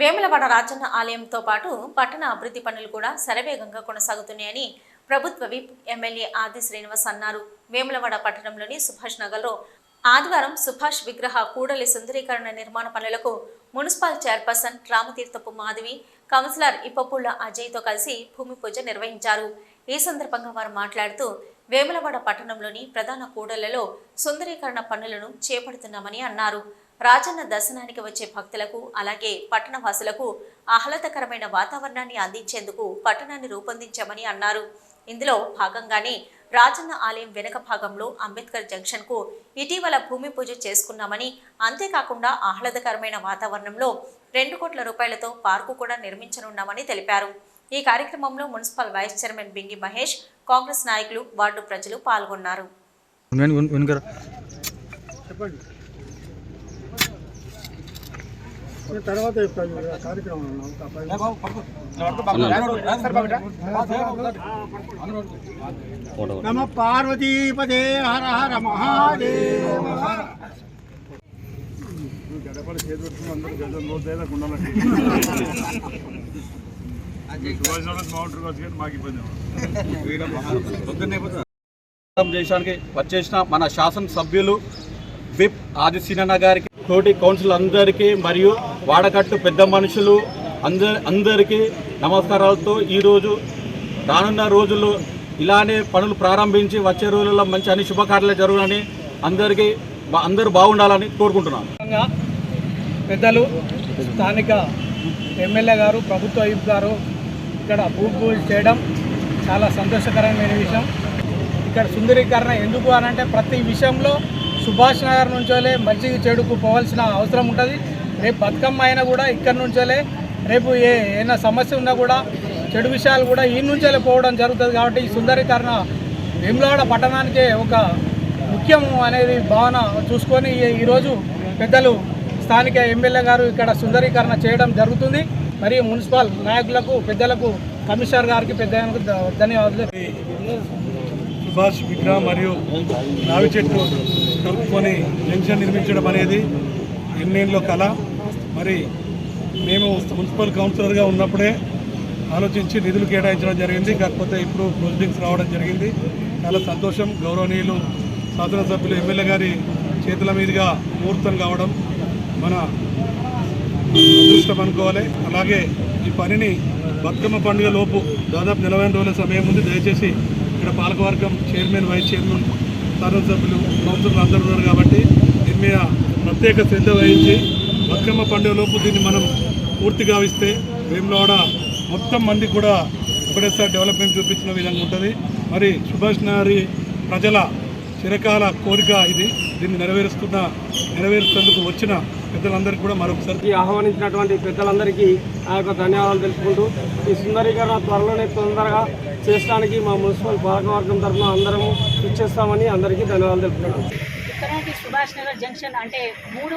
వేములవాడ రాజన్న ఆలయంతో పాటు పట్టణ అభివృద్ధి పనులు కూడా శరవేగంగా కొనసాగుతున్నాయని ప్రభుత్వ విప్ ఎమ్మెల్యే ఆది శ్రీనివాస్ అన్నారు. వేములవాడ పట్టణంలోని సుభాష్ నగర్లో ఆదివారం సుభాష్ విగ్రహ కూడలి సుందరీకరణ నిర్మాణ పనులకు municipal chairperson Ramatheerthapu Madhavi councillor Ippapulla అజయ్తో కలిసి భూమి పూజ నిర్వహించారు. ఈ సందర్భంగా వారు మాట్లాడుతూ వేములవాడ పట్టణంలోని ప్రధాన కూడళ్ళలో సుందరీకరణ పనులను చేపడుతున్నామని అన్నారు. రాజన్న దర్శనానికి వచ్చే భక్తులకు అలాగే పట్టణ వాసులకు ఆహ్లాదకరమైన వాతావరణాన్ని అందించేందుకు పట్టణాన్ని రూపొందించామని అన్నారు. ఇందులో భాగంగానే రాజన్న ఆలయం వెనుక భాగంలో అంబేద్కర్ జంక్షన్కు ఇటీవల భూమి పూజ చేసుకున్నామని అంతేకాకుండా ఆహ్లాదకరమైన వాతావరణంలో రెండు కోట్ల రూపాయలతో పార్కు కూడా నిర్మించనున్నామని తెలిపారు. ఈ కార్యక్రమంలో municipal vice chairman Bingi Mahesh Congress నాయకులు వార్డు ప్రజలు పాల్గొన్నారు వెన్- వెన్- వెనుకరా చెప్పండి నేను తర్వాత కార్యక్రమం నమ పార్వతీపదే హర హర మహాదేవ. గడపడి చేతి అందరూ గజం ఉండాలండి చేయడానికి వచ్చేసిన మన శాసనసభ్యులు విప్ ఆదిశీనన్న గారికి తోటి కౌన్సిల్ అందరికీ మరియు వాడకట్టు పెద్ద మనుషులు అందరి అందరికీ నమస్కారాలతో ఈరోజు రానున్న రోజుల్లో ఇలానే పనులు ప్రారంభించి వచ్చే రోజుల్లో మంచి అన్ని శుభకార్యాలు జరగాలని అందరికీ అందరూ బాగుండాలని కోరుకుంటున్నాను ముఖ్యంగా పెద్దలు స్థానిక ఎమ్మెల్యే గారు ప్రభుత్వ వైపు గారు ఇక్కడ భూమి పూజ చేయడం చాలా సంతోషకరమైన విషయం. ఇక్కడ సుందరీకరణ ఎందుకు అని అంటే ప్రతి విషయంలో సుభాష్ నగర్ నుంచోలే మంచికి చెడుకు పోవాల్సిన అవసరం ఉంటుంది. రేపు బతుకమ్మ అయినా కూడా ఇక్కడ నుంచోలే. రేపు ఏ ఏమైనా సమస్య ఉన్నా కూడా చెడు విషయాలు కూడా ఈ నుంచేలే పోవడం జరుగుతుంది కాబట్టి ఈ సుందరీకరణ వేములవాడ పట్టణానికే ఒక ముఖ్యం అనేది భావన చూసుకొని ఈరోజు పెద్దలు స్థానిక ఎమ్మెల్యే గారు ఇక్కడ సుందరీకరణ చేయడం జరుగుతుంది. మరియు మున్సిపల్ నాయకులకు పెద్దలకు కమిషనర్ గారికి పెద్ద ధన్యవాదాలు. సుభాష్ విగ్రహం మరియు నావి చెట్టు. కలుపుకొని జంక్షన్ నిర్మించడం అనేది ఎన్నేళ్ళలో కళ. మరి మేము మున్సిపల్ కౌన్సిలర్గా ఉన్నప్పుడే ఆలోచించి నిధులు కేటాయించడం జరిగింది. కాకపోతే ఇప్పుడు ప్రొసీడింగ్స్ రావడం జరిగింది. చాలా సంతోషం. గౌరవనీయులు శాసనసభ్యులు ఎమ్మెల్యే గారి చేతుల మీదుగా ముహూర్తం కావడం మన అదృష్టం అనుకోవాలి. అలాగే ఈ పనిని బతుకమ్మ పండుగ లోపు దాదాపు నలభై రోజుల సమయం ఉంది. దయచేసి ఇక్కడ పాలకవర్గం చైర్మన్ వైస్ చైర్మన్ శాసనసభ్యులు కౌన్సిలర్లు అందరూ ఉన్నారు కాబట్టి దీని మీద ప్రత్యేక శ్రద్ధ వహించి బతుకమ్మ పండుగ లోపు దీన్ని మనం పూర్తి గావిస్తే వేములవాడ మొత్తం మంది కూడా ఒకటేసారి డెవలప్మెంట్ చూపించిన విధంగా ఉంటుంది. మరి సుభాష్ నగరి ప్రజల చిరకాల కోరిక ఇది. దీన్ని నెరవేరుస్తున్న నెరవేరుస్తేందుకు వచ్చిన పెద్దలందరికీ కూడా మరొకసారి ఆహ్వానించినటువంటి పెద్దలందరికీ ఆ యొక్క ధన్యవాదాలు తెలుపుకుంటూ ఈ సుందరీకరణ త్వరలోనే తొందరగా చేసడానికి మా మున్సిపల్ పాలకవర్గం తరఫున అందరము ఇచ్చేస్తామని అందరికీ ధన్యవాదాలు తెలుపుకుంటాం ఇక్కడకి సుభాష్ నగర్ జంక్షన్ అంటే మూడు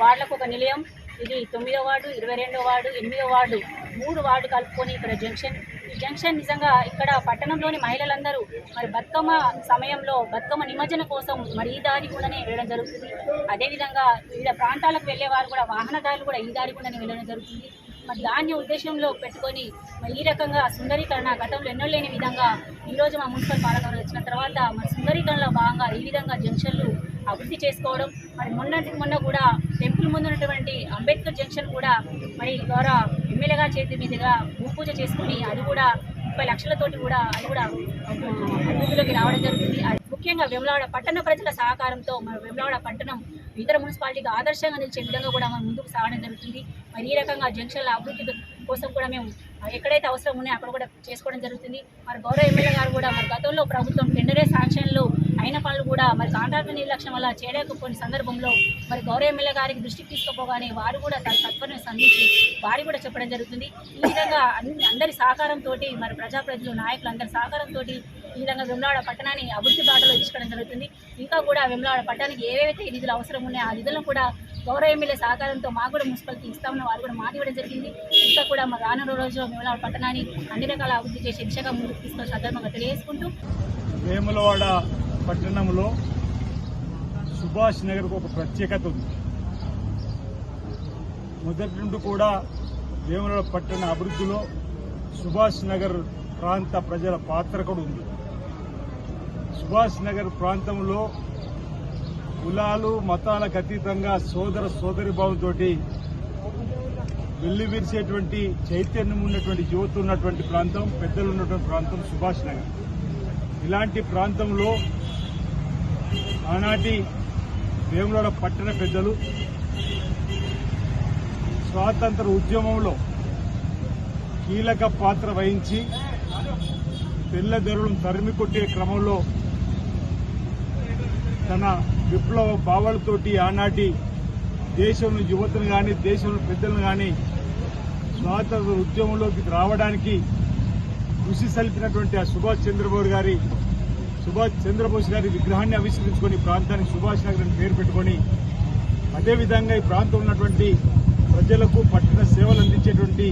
వార్డులకు ఒక నిలయం. ఇది తొమ్మిదో వార్డు ఇరవై రెండో వార్డు ఎనిమిదో వార్డు మూడు వార్డు కలుపుకొని ఇక్కడ జంక్షన్. ఈ జంక్షన్ నిజంగా ఇక్కడ పట్టణంలోని మహిళలందరూ మరి బతుకమ్మ సమయంలో బతుకమ్మ నిమజ్జన కోసం మరి ఈ దారి కూడానే వెళ్ళడం జరుగుతుంది. అదేవిధంగా వివిధ ప్రాంతాలకు వెళ్ళే వారు కూడా వాహనదారులు కూడా ఈ దారి కూడానే వెళ్ళడం జరుగుతుంది. మరి దాన్ని ఉద్దేశంలో పెట్టుకొని మరి ఈ రకంగా సుందరీకరణ గతంలో ఎన్నో లేని విధంగా ఈరోజు మా మున్సిపల్ పాలకవర్గం వచ్చిన తర్వాత మరి సుందరీకరణలో భాగంగా ఈ విధంగా జంక్షన్లు అభివృద్ధి చేసుకోవడం మరి మొన్నటికి మొన్న కూడా టెంపుల్ ముందు ఉన్నటువంటి అంబేద్కర్ జంక్షన్ కూడా మరి గౌరవ ఎమ్మెల్యేగా చేతి మీదుగా భూపూజ చేసుకుని అది కూడా ముప్పై లక్షలతోటి కూడా అది కూడా అభివృద్ధిలోకి రావడం జరుగుతుంది అది ముఖ్యంగా వెమ్లవాడ పట్టణ ప్రజల సహకారంతో మన వెమ్లవాడ పట్టణం ఇతర మున్సిపాలిటీకి ఆదర్శంగా నిలిచే విధంగా కూడా మనం ముందుకు సాగడం జరుగుతుంది. మరి ఈ రకంగా జంక్షన్ల అభివృద్ధి కోసం కూడా మేము ఎక్కడైతే అవసరం ఉన్నాయో అక్కడ కూడా చేసుకోవడం జరుగుతుంది. మరి గౌరవ ఎమ్మెల్యే గారు కూడా మరి గతంలో ప్రభుత్వం టెండరే శాంక్షన్లు అయిన పనులు కూడా మరి కాంట్రాక్ట్ నిర్లక్ష్యం వల్ల చేయలేకపోయిన సందర్భంలో మరి గౌరవ ఎమ్మెల్యే గారికి దృష్టికి తీసుకుపోగానే వారు కూడా తన తత్పరని సంధించి వారి కూడా చెప్పడం జరుగుతుంది. ఈ విధంగా అందరి సహకారంతో మరి ప్రజాప్రతినిధులు నాయకులు అందరి సహకారంతో ఈ విధంగా వెమ్లాడ పట్టణాన్ని అభివృద్ధి బాటలో తీసుకోవడం జరుగుతుంది. ఇంకా కూడా వేములవాడ పట్టణానికి ఏవైతే నిధులు అవసరం ఉన్నాయో ఆ నిధులను కూడా గౌరవ ఎమ్మెల్యే సహకారంతో మాకు కూడా మున్సిపాలిటీ ఇస్తామని వారు కూడా మాట ఇవ్వడం జరిగింది. ఇంకా కూడా మా రానున్న రోజుల్లో వెమ్లాడ పట్టణాన్ని అన్ని రకాల అభివృద్ధి చేసే దిశగా ముందుకు తీసుకొని సందర్భంగా తెలియజేసుకుంటూ వేములవాడ పట్టణంలో సుభాష్ నగర్కు ఒక ప్రత్యేకత ఉంది. మొదటి నుండి కూడా వేములవాడ పట్టణ అభివృద్ధిలో సుభాష్ నగర్ ప్రాంత ప్రజల పాత్ర కూడా ఉంది. సుభాష్ నగర్ ప్రాంతంలో కులాలు మతాలకు అతీతంగా సోదర సోదరి భావంతో వెల్లి విరిసేటువంటి చైతన్యం ఉన్నటువంటి యువత ఉన్నటువంటి ప్రాంతం పెద్దలు ఉన్నటువంటి ప్రాంతం సుభాష్ నగర్. ఇలాంటి ప్రాంతంలో ఆనాటి వేములవాడ పట్టణ పెద్దలు స్వాతంత్ర ఉద్యమంలో కీలక పాత్ర వహించి తెల్లదొరలను తరిమి కొట్టే క్రమంలో తన విప్లవ భావాలతోటి ఆనాటి దేశంలో యువతను కానీ దేశంలో పెద్దలను కానీ స్వాతంత్ర ఉద్యమంలోకి రావడానికి కృషి సల్పినటువంటి ఆ సుభాష్ చంద్రబోస్ గారి సుభాష్ చంద్రబోస్ గారి విగ్రహాన్ని ఆవిష్కరించుకొని ప్రాంతానికి సుభాష్ నగర్ అని పేరు పెట్టుకొని అదేవిధంగా ఈ ప్రాంతం ఉన్నటువంటి ప్రజలకు పట్టణ సేవలు అందించేటువంటి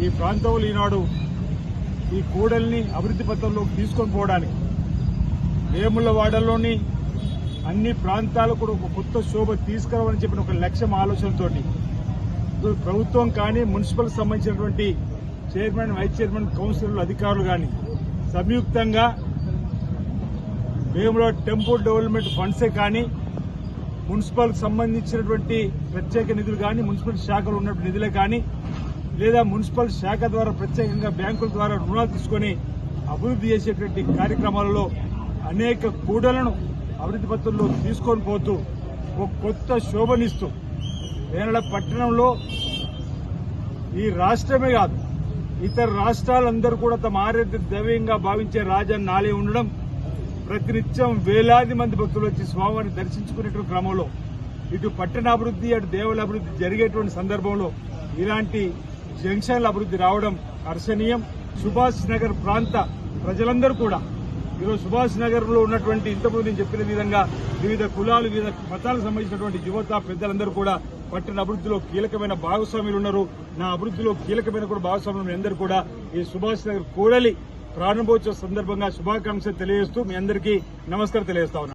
ఈ ప్రాంతంలో ఈనాడు ఈ కూడల్ని అభివృద్ధి పథంలోకి తీసుకొని పోవడానికి వేములవాడలోని అన్ని ప్రాంతాలకు కూడా ఒక కొత్త శోభ తీసుకురావాలని చెప్పిన ఒక లక్ష్యం ఆలోచనతోటి. ప్రభుత్వం కానీ మున్సిపల్ సంబంధించినటువంటి చైర్మన్ వైస్ చైర్మన్ కౌన్సిలర్లు అధికారులు కానీ సంయుక్తంగా మేములో టెంపుల్ డెవలప్మెంట్ ఫండ్సే కానీ మున్సిపల్ సంబంధించినటువంటి ప్రత్యేక నిధులు కానీ మున్సిపల్ శాఖలు ఉన్నటువంటి నిధులే కానీ లేదా మున్సిపల్ శాఖ ద్వారా ప్రత్యేకంగా బ్యాంకుల ద్వారా రుణాలు తీసుకొని అభివృద్ధి చేసేటువంటి కార్యక్రమాలలో అనేక కూడలను అభివృద్ధి పత్రంలో తీసుకొని పోతూ ఒక కొత్త శోభనిస్తూ వేనడ పట్టణంలో ఈ రాష్ట్రమే కాదు ఇతర రాష్ట్రాలందరూ కూడా తమ ఆరోగ్య దైవంగా భావించే రాజాన్ని ఆలయం ఉండడం ప్రతినిత్యం వేలాది మంది భక్తులు వచ్చి స్వామివారిని దర్శించుకునేటువంటి క్రమంలో ఇటు పట్టణాభివృద్ధి అటు దేవుల అభివృద్ధి జరిగేటువంటి సందర్భంలో ఇలాంటి జంక్షన్ల అభివృద్ధి రావడం హర్షణీయం. సుభాష్ నగర్ ప్రాంత ప్రజలందరూ కూడా ఈరోజు సుభాష్ నగర్లో ఉన్నటువంటి ఇంతకుముందు నేను చెప్పిన విధంగా వివిధ కులాలు వివిధ మతాలకు సంబంధించినటువంటి యువత పెద్దలందరూ కూడా పట్టణ అభివృద్ధిలో కీలకమైన భాగస్వాములు ఉన్నారు. నా అభివృద్ధిలో కీలకమైన కూడా భాగస్వాములు అందరూ కూడా ఈ సుభాష్ నగర్ కూడలి ప్రారంభోత్సవ సందర్భంగా శుభాకాంక్షలు తెలియజేస్తూ మీ అందరికీ నమస్కారం తెలియజేస్తా